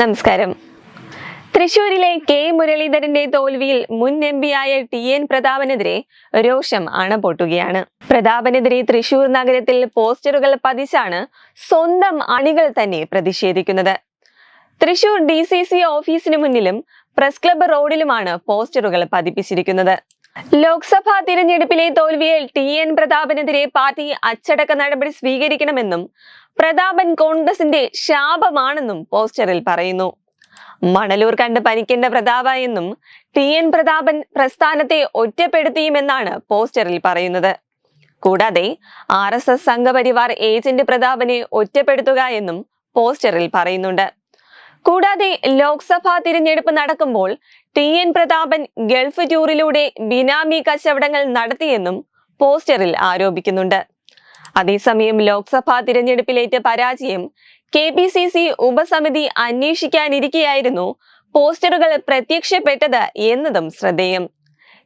നമസ്കാരം. തൃശൂരിലെ കെ മുരളീധരന്റെ തോൽവിയിൽ മുൻ എം പിയായ ടി എൻ പ്രതാപനെതിരെ രോഷം അണപൊട്ടുകയാണ്. പ്രതാപനെതിരെ തൃശൂർ നഗരത്തിൽ പോസ്റ്ററുകൾ പതിച്ചാണ് സ്വന്തം അണികൾ തന്നെ പ്രതിഷേധിക്കുന്നത്. തൃശൂർ ഡി സി സി ഓഫീസിന് മുന്നിലും പ്രസ് ക്ലബ് റോഡിലുമാണ് പോസ്റ്ററുകൾ പതിപ്പിച്ചിരിക്കുന്നത്. ലോക്സഭാ തിരഞ്ഞെടുപ്പിലെ തോൽവിയിൽ ടി എൻ പ്രതാപനെതിരെ പാർട്ടി അച്ചടക്ക നടപടി സ്വീകരിക്കണമെന്നും പ്രതാപൻ കോൺഗ്രസിന്റെ ശാപമാണെന്നും പോസ്റ്ററിൽ പറയുന്നു. മണലൂർ കണ്ട് പനിക്കേണ്ട പ്രതാപ എന്നും ടി എൻ പ്രതാപൻ പ്രസ്ഥാനത്തെ ഒറ്റപ്പെടുത്തിയുമെന്നാണ് പോസ്റ്ററിൽ പറയുന്നത്. കൂടാതെ R S S Sangh Parivar agent പ്രതാപനെ ഒറ്റപ്പെടുത്തുക എന്നും പോസ്റ്ററിൽ പറയുന്നുണ്ട്. കൂടാതെ ലോക്സഭാ തിരഞ്ഞെടുപ്പ് നടക്കുമ്പോൾ ടി എൻ പ്രതാപൻ ഗൾഫ് ടൂറിലൂടെ ബിനാമി കച്ചവടങ്ങൾ നടത്തിയെന്നും പോസ്റ്ററിൽ ആരോപിക്കുന്നുണ്ട്. അതേസമയം ലോക്സഭാ തിരഞ്ഞെടുപ്പിലേറ്റ പരാജയം കെ പി സി സി ഉപസമിതി അന്വേഷിക്കാനിരിക്കെയായിരുന്നു പോസ്റ്ററുകൾ പ്രത്യക്ഷപ്പെട്ടത് എന്നതും ശ്രദ്ധേയം.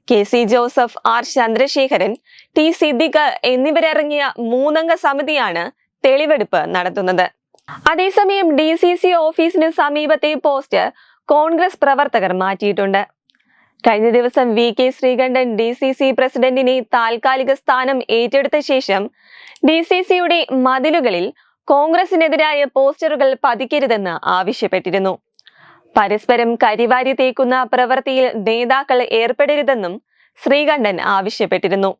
K C Joseph R Chandrasekharan T Siddique എന്നിവരടങ്ങിയ മൂന്നംഗ സമിതിയാണ് തെളിവെടുപ്പ് നടത്തുന്നത്. അതേസമയം ഡി സി സി ഓഫീസിന് സമീപത്തെ പോസ്റ്റ് കോൺഗ്രസ് പ്രവർത്തകർ മാറ്റിയിട്ടുണ്ട്. കഴിഞ്ഞ ദിവസം V K Sreekandan D C C പ്രസിഡന്റിനെ താൽക്കാലിക സ്ഥാനം ഏറ്റെടുത്ത ശേഷം ഡി സി സിയുടെ മതിലുകളിൽ കോൺഗ്രസിനെതിരായ പോസ്റ്ററുകൾ പതിക്കരുതെന്ന് ആവശ്യപ്പെട്ടിരുന്നു. പരസ്പരം കരിവാരി തേക്കുന്ന പ്രവൃത്തിയിൽ നേതാക്കൾ ഏർപ്പെടരുതെന്നും ശ്രീകണ്ഠൻ ആവശ്യപ്പെട്ടിരുന്നു.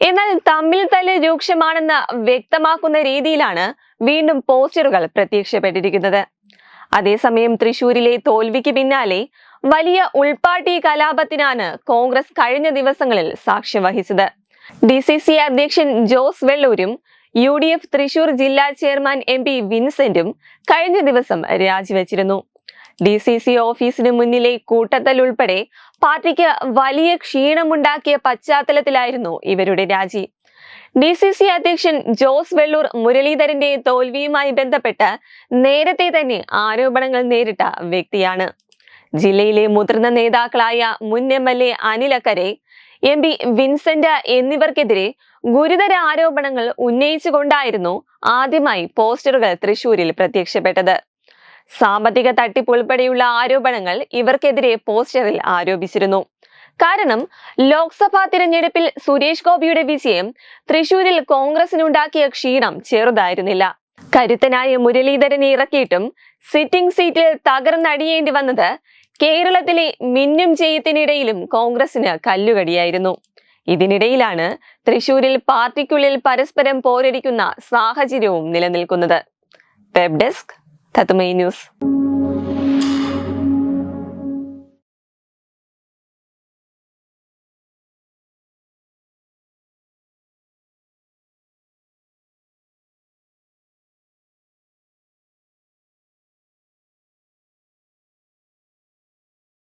എന്നാൽ തമ്മിൽ തല്ല് രൂക്ഷമാണെന്ന് വ്യക്തമാക്കുന്ന രീതിയിലാണ് വീണ്ടും പോസ്റ്ററുകൾ പ്രത്യക്ഷപ്പെട്ടിരിക്കുന്നത്. അതേസമയം തൃശൂരിലെ തോൽവിക്ക് പിന്നാലെ വലിയ ഉൾപ്പാട്ടി കലാപത്തിനാണ് കോൺഗ്രസ് കഴിഞ്ഞ ദിവസങ്ങളിൽ സാക്ഷ്യം വഹിച്ചത്. ഡി സി സി അധ്യക്ഷൻ ജോസ് വെള്ളൂരും യു ഡി എഫ് തൃശൂർ ജില്ലാ ചെയർമാൻ എം പി വിൻസെന്റും കഴിഞ്ഞ ദിവസം രാജിവെച്ചിരുന്നു. ഡി സി സി ഓഫീസിന് മുന്നിലെ കൂട്ടത്തൽ ഉൾപ്പെടെ പാർട്ടിക്ക് വലിയ ക്ഷീണമുണ്ടാക്കിയ പശ്ചാത്തലത്തിലായിരുന്നു ഇവരുടെ രാജി. ഡി സി സി അധ്യക്ഷൻ ജോസ് വെള്ളൂർ മുരളീധരന്റെ തോൽവിയുമായി ബന്ധപ്പെട്ട് നേരത്തെ തന്നെ ആരോപണങ്ങൾ നേരിട്ട വ്യക്തിയാണ്. ജില്ലയിലെ മുതിർന്ന നേതാക്കളായ മുൻ എം എൽ എ അനിലക്കരെ എം പി വിൻസെന്റ് എന്നിവർക്കെതിരെ ഗുരുതര ആരോപണങ്ങൾ ഉന്നയിച്ചുകൊണ്ടായിരുന്നു ആദ്യമായി പോസ്റ്ററുകൾ തൃശൂരിൽ പ്രത്യക്ഷപ്പെട്ടത്. സാമ്പത്തിക തട്ടിപ്പ് ഉൾപ്പെടെയുള്ള ആരോപണങ്ങൾ ഇവർക്കെതിരെ പോസ്റ്ററിൽ ആരോപിച്ചിരുന്നു. കാരണം ലോക്സഭാ തിരഞ്ഞെടുപ്പിൽ സുരേഷ് ഗോപിയുടെ വിജയം തൃശൂരിൽ കോൺഗ്രസിനുണ്ടാക്കിയ ക്ഷീണം ചെറുതായിരുന്നില്ല. കരുത്തനായ മുരളീധരനെ ഇറക്കിയിട്ടും സിറ്റിംഗ് സീറ്റിൽ തകർന്നടിയേണ്ടി വന്നത് കേരളത്തിലെ മിന്നും ജയത്തിനിടയിലും കോൺഗ്രസിന് കല്ലുകടിയായിരുന്നു. ഇതിനിടയിലാണ് തൃശൂരിൽ പാർട്ടിക്കുള്ളിൽ പരസ്പരം പോരടിക്കുന്ന സാഹചര്യവും നിലനിൽക്കുന്നത്. Web desk Tá também, News.